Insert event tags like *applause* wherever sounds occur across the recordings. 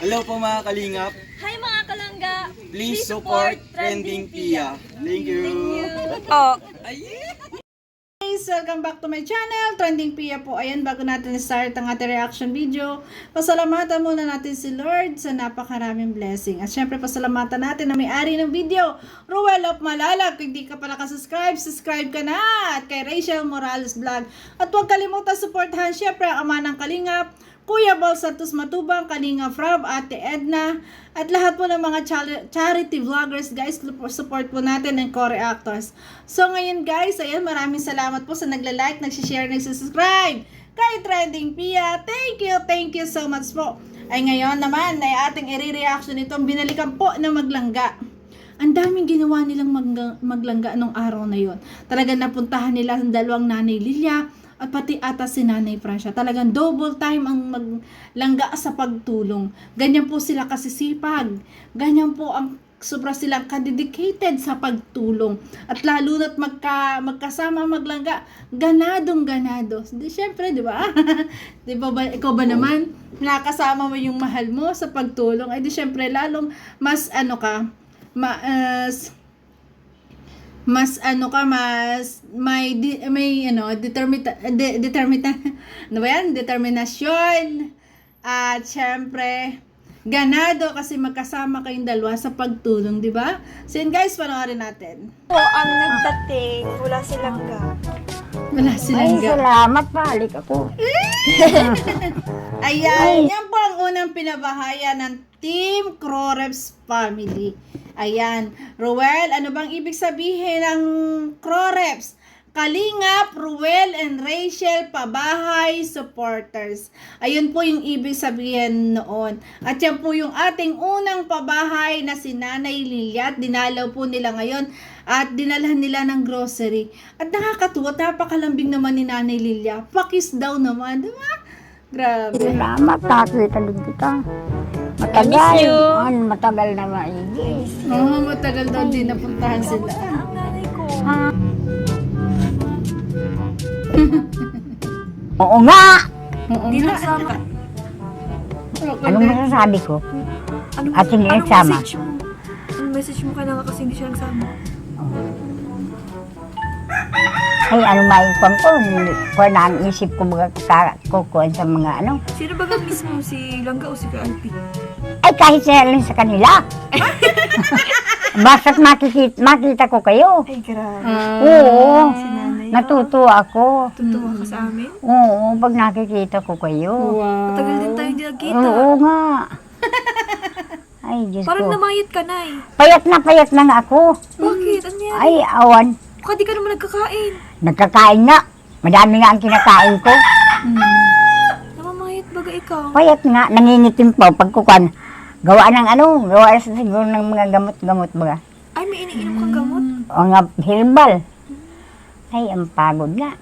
Hello po mga kalingap. Hi mga kalangga! Please support Trending Pia. Thank you. Oh, guys! Welcome back to my channel, Trending Pia po. Ayan, bago natin start ang ating reaction video, pasalamatan muna natin si Lord sa napakaraming blessing. At syempre, pasalamatan natin na may-ari ng video, Ruel of Malalag. Kung di ka pa nakasubscribe, subscribe ka na! At kay Rachel Morales Vlog. At huwag kalimutan supportahan syempre ang ama ng Kalingap, Kuya Bal Santos Matubang, Kalinga Frab, Ate Edna, at lahat po ng mga chari- charity vloggers, guys, support po natin ng core actors. So ngayon guys, ayan, maraming salamat po sa nagla-like, nagsishare, nagsisubscribe kay Trending Pia. Thank you, thank you so much po. Ay ngayon naman, ay ating i-reaction itong binalikan po na maglangga. Ang daming ginawa nilang magga- maglangga nung araw na yon. Talagang napuntahan nila ang dalawang nanay Lilia at pati ata si Nanay Francia. Talagang double time ang maglangga sa pagtulong. Ganyan po sila kasisipag. Ganyan po ang sobra silang kadedicated sa pagtulong. At lalo na't magka, magkasama maglangga, ganadong ganado. Di, syempre, di ba? *laughs* di ba, ba? Ikaw ba naman, nakasama mo yung mahal mo sa pagtulong? Ay di syempre, lalong mas ano ka, mas mas ano ka mas may di, may ano determita de, determita *laughs* ano ba yan determinasyon at syempre ganado kasi magkasama kayong dalawa sa pagtulong di ba so yun guys panoorin natin po ang nagdating mula silang ga. wala Ay, silang ga salamat, balik ako. *laughs* Ayan, yan po ang unang pinabahaya ng Team Croreps Family. Ayan, Ruel, ano bang ibig sabihin ng Croreps? Kalingap, Ruel, and Rachel, pabahay supporters. Ayun po yung ibig sabihin noon. At yan po yung ating unang pabahay na si Nanay Lilia. Dinalaw po nila ngayon at dinalhan nila ng grocery. At nakakatuwa, napakalambing naman ni Nanay Lilia. Pakis daw naman, di ba? Grabe. Salamat, nakakita din kita. Matagal. miss you. An, matagal na maigis. Oo, matagal daw din napuntahan sila. Ang nanay ko. *laughs* *laughs* Oo nga! Oo Di nga. nagsama. Anong masasabi ko? Ano At hindi anong nagsama? message mo? Anong message mo kailangan kasi hindi siya nagsama? Ay, ano maikon ko? Kung na ang isip ko mga kukuhan sa mga ano. Sino ba ang mismo? Si Langga o si Alpi? Ay, kahit sa lang sa kanila. *laughs* Basta't makikita, makita ko kayo. Ay, grabe. Ah, Oo. Si nanay. Natutuwa ako. Tutuwa ka sa amin? Oo, pag nakikita ko kayo. wow. Matagal din tayo hindi nagkita. Oo nga. *laughs* Ay, Diyos Parang ko. namayit ka, Nay. Payat na payat na nga ako. Bakit? Ano yan? Ay, awan. Baka di ka naman nagkakain. Nagkakain nga. Madami nga ang kinakain ko. Baga ikaw. Payat nga, nangingitim pa pagkukan. Gawa ng ano, gawa sa siguro ng mga gamot-gamot ba. Ay, may iniinom kang gamot. O nga, herbal. Ay, ang pagod nga.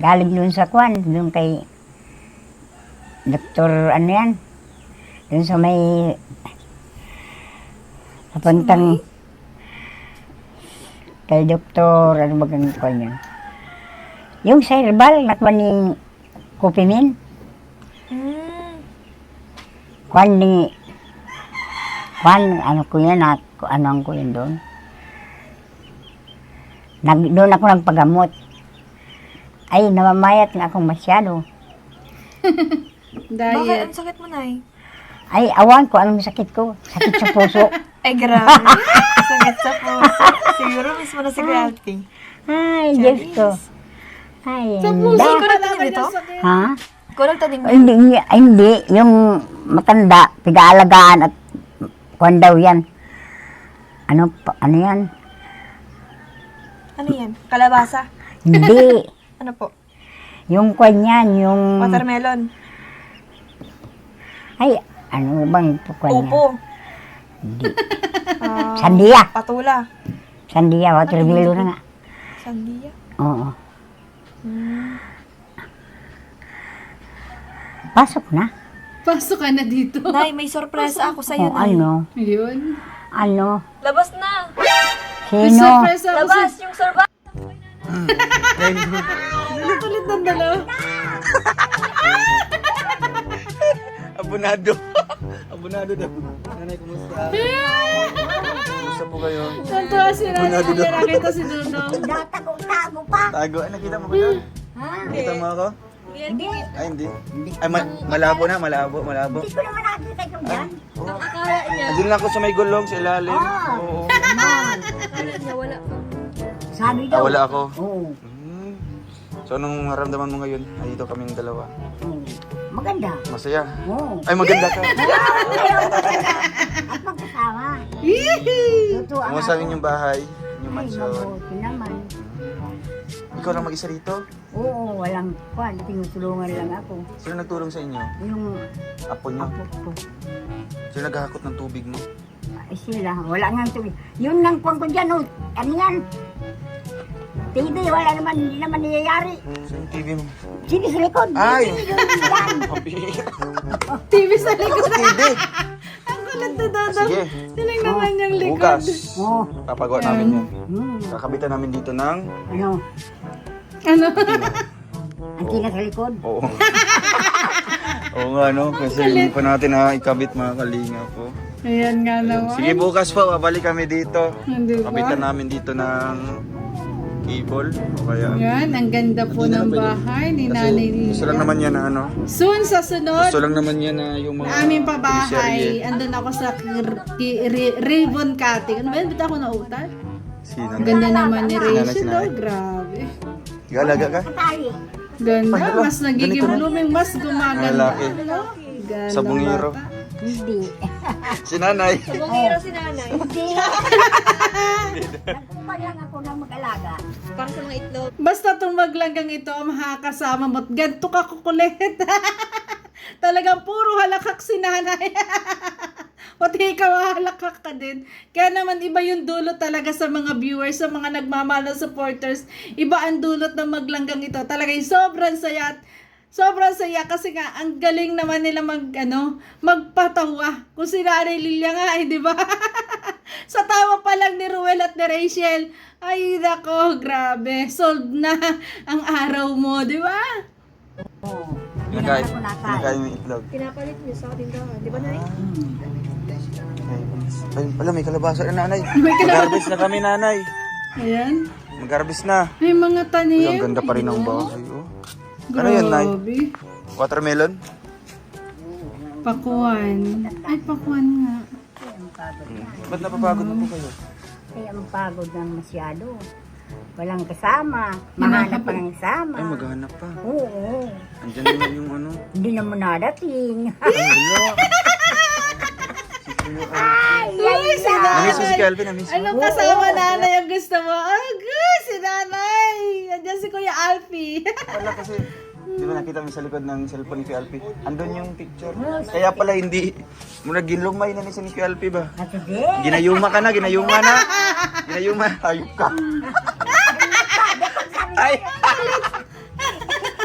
Galing dun sa kwan, dun kay Doktor, ano yan? Dun sa may napuntang kay Doktor, ano ba ganun kwan yun? Yung sa herbal, nakwan ni Kupimin. Kwan ni Kwan, ano ko yan, at, ano ang ko yun doon. Nag, doon ako nagpagamot. Ay, namamayat nga akong masyado. *laughs* Bakit? Diet. Ang sakit mo, Nay? Ay, awan ko, anong sakit ko? Sakit sa puso. *laughs* Ay, grabe. *laughs* sakit sa puso. Siguro mismo na si Alpi. Ay, Diyos ko. Ay, Sa puso ko na Ikaw naman ito? yung sakit. Ha? Ikaw nagtanim Ay, Hindi, ay, hindi. Yung matanda, pigaalagaan at kwan daw yan. Ano, pa- ano yan? Ano yan? Kalabasa? Hindi. *laughs* Ano po? yung kwan yan, yung... Watermelon? Ay, ano bang kwan yan? Upo? Hindi. *laughs* Ah, Sandia. patula? Sandia, watermelon na nga. Sandia? Oo. Hmm. Pasok na. Pasok ka na dito. Nay, may sorpresa ako sa'yo, O Nay. ano? Yun. Ano? Labas na! May Sino? surprise ako Labas! Yung sorba! sa kulit ng dalawa. Abonado. *laughs* Abunado daw. Nanay, kumusta? Kumusta po kayo? Nantuwa si Nanay Lilia, nakita si Dudong. Tago. Ay, nakita mo ba doon? Ha? Nakita mo ako? Hindi. Ay, hindi. Ay, ma- malabo na, malabo, malabo. Hindi ko naman nakita yung yan. Andiyan lang ako sa may gulong, sa ilalim. Ah. Oo. Sabi Ah, daw. wala ako. Oo. Hmm. So, anong naramdaman mo ngayon? Ay, dito kaming dalawa. Oo. Maganda. Masaya. Oo. Ay, maganda ka. *laughs* At magkasama. Hihi! Tutuwa Kumusta rin yung bahay? Yung Ay, mansion? mabuti naman. Ikaw lang mag-isa rito? Oo, walang kwan. Tinutulungan lang ako. Sino nagtulong sa inyo? Yung Apo nyo? apo ko. Sino naghahakot ng tubig mo? Ay, sila. Wala nga tubig. Yun lang kwan ko dyan. Oh. Ano yan? TV, wala naman. Hindi naman niyayari. Sa yung TV mo? Sino sa likod? Ay! Yan. TV sa likod. TV! Ang kulit na Dudong. Sige. Naman yung likod. Bukas. Oo. Papagawa namin yan. Hmm. Kakabitan namin dito ng... Ano? Ano? Ang tina sa likod. Oo. *laughs* Oo nga, no? Kasi hindi pa natin ha, ikabit mga kalinga po. Ayan nga naman. Sige, bukas po, babalik kami dito. Hindi ba? Kabitan namin dito ng cable. O kaya... Yan, ang ganda po ng bahay ni Nanay Kasi gusto lang naman yan na ano. Soon sa sunod, Gusto lang naman yan na yung mga... na aming teleserye. pabahay, andun ako sa kir- ki- ri- ribbon cutting. Ano ba yun? Ba't ako nautan? Sino? Ang ganda naman ni Rachel, oh, grabe. Galaga ka? Ganda, mas nagiging blooming, mas gumaganda. Ang lalaki. Ano? Ganda Sabungero. bata. Hindi. Si nanay. Hindi. Nagkumpag lang ako ng mag-alaga. Basta itong maglanggang ito, makakasama mo. Ganto ka kukulit. *laughs* Talagang puro halakak si nanay. *laughs* Pati ikaw halakak ka din. Kaya naman iba yung dulot talaga sa mga viewers, sa mga nagmamahal na supporters. Iba ang dulot ng maglanggang ito. Talaga yung sobrang saya at Sobrang saya kasi nga ang galing naman nila mag ano, magpatawa. Kung si Nanay Lilia nga, eh, di ba? *laughs* Sa tawa pa lang ni Ruel at ni Rachel. Ay, nako, grabe. Solved na ang araw mo, di ba? Oo. Ako Nakain yung itlog. Pinapalit niyo sa tindahan, di ba na Ay, pala may kalabasa na nanay. *laughs* May kalabasa. Na kami nanay. Ayan. Mag-harvest na. May mga Uy, tanim. ang ganda pa rin ng bahay. Oh. Ano yan, Nay? Grabe. Watermelon? Pakuan. Ay, pakuan nga. Ba't napapagod na po kayo? Kaya mapagod ng masyado. Walang kasama. Mahanap pa ng kasama. Ay, maghanap pa. Oo. Andyan na yung ano. Hindi naman nadating. *laughs* Ay. Uy, si Namiss mo si. Calvin, namiss mo. Anong kasama nanay ang gusto mo? Ah, good, si nanay. Andiyan si Kuya Alfie. Wala kasi, di ba nakita mo sa likod ng cellphone ni Kuya Alfie? Andun yung picture. Kaya pala hindi, muna ginlumay na ni si Kuya Alfie ba? Hindi. Ginayuma ka na, ginayuma na. Ginayuma, hayop ka. Ay!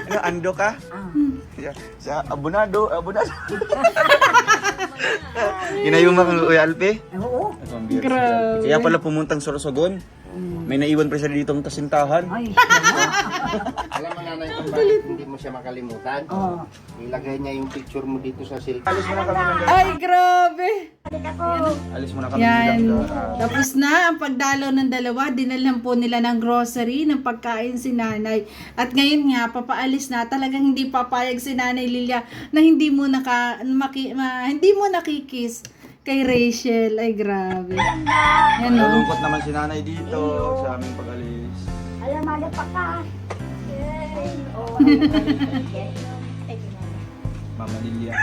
ano, ando ka? Ah. Siya, siya, abonado, abonado. Ginayuma ka Kuya Alfie? Oo. Grabe. Kaya pala pumuntang Sorsogon. May naiwan pa siya ditong kasintahan. Ay, *laughs* Alam mo nanay kung bakit hindi mo siya makalimutan? Oo. Ilagay niya yung picture mo dito sa cellphone. Alis mo na kami ng Ay, grabe. Alis mo na kami Yan. ng Tapos na ang pagdalaw ng dalawa. Dinalhan po nila ng grocery, ng pagkain si nanay. At ngayon nga, papaalis na. Talagang hindi papayag si nanay Lilia na hindi mo naka, maki, ma, hindi mo nakikis kay Rachel. Ay, grabe. Yan o. Nalungkot naman si nanay dito sa aming pag-alis. alam mo na pa ka. *laughs* Mama Lilia.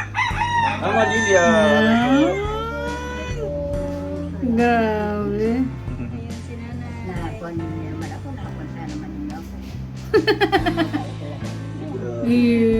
Mama Lilia! Grabe. Nakakuan niya naman ako. Nakapunta naman niyo ako. Yes,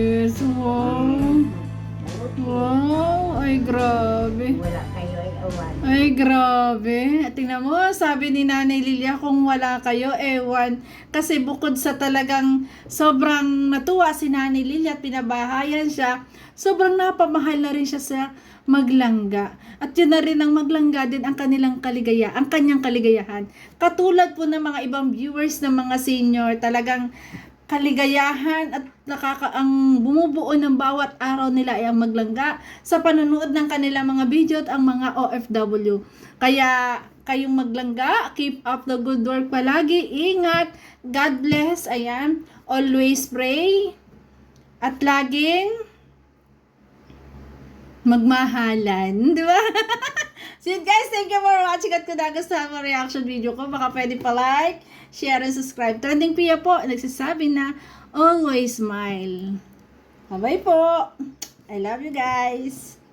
Tingnan mo, sabi ni Nanay Lilia, kung wala kayo, ewan. Kasi bukod sa talagang sobrang natuwa si Nanay Lilia at pinabahayan siya, sobrang napamahal na rin siya sa maglangga. At yun na rin ang maglangga din ang kanilang kaligaya, ang kanyang kaligayahan. Katulad po ng mga ibang viewers ng mga senior, talagang kaligayahan at nakaka ang bumubuo ng bawat araw nila ay ang maglangga sa panonood ng kanilang mga video at ang mga OFW. Kaya kayong maglangga, keep up the good work palagi, ingat, God bless, ayan, always pray, at laging magmahalan, di ba? *laughs* so yun guys, thank you for watching at kung nagustuhan mo reaction video ko, baka pwede pa like, share, and subscribe. Trending Pia po, nagsasabi na, always smile. Bye-bye po. I love you guys.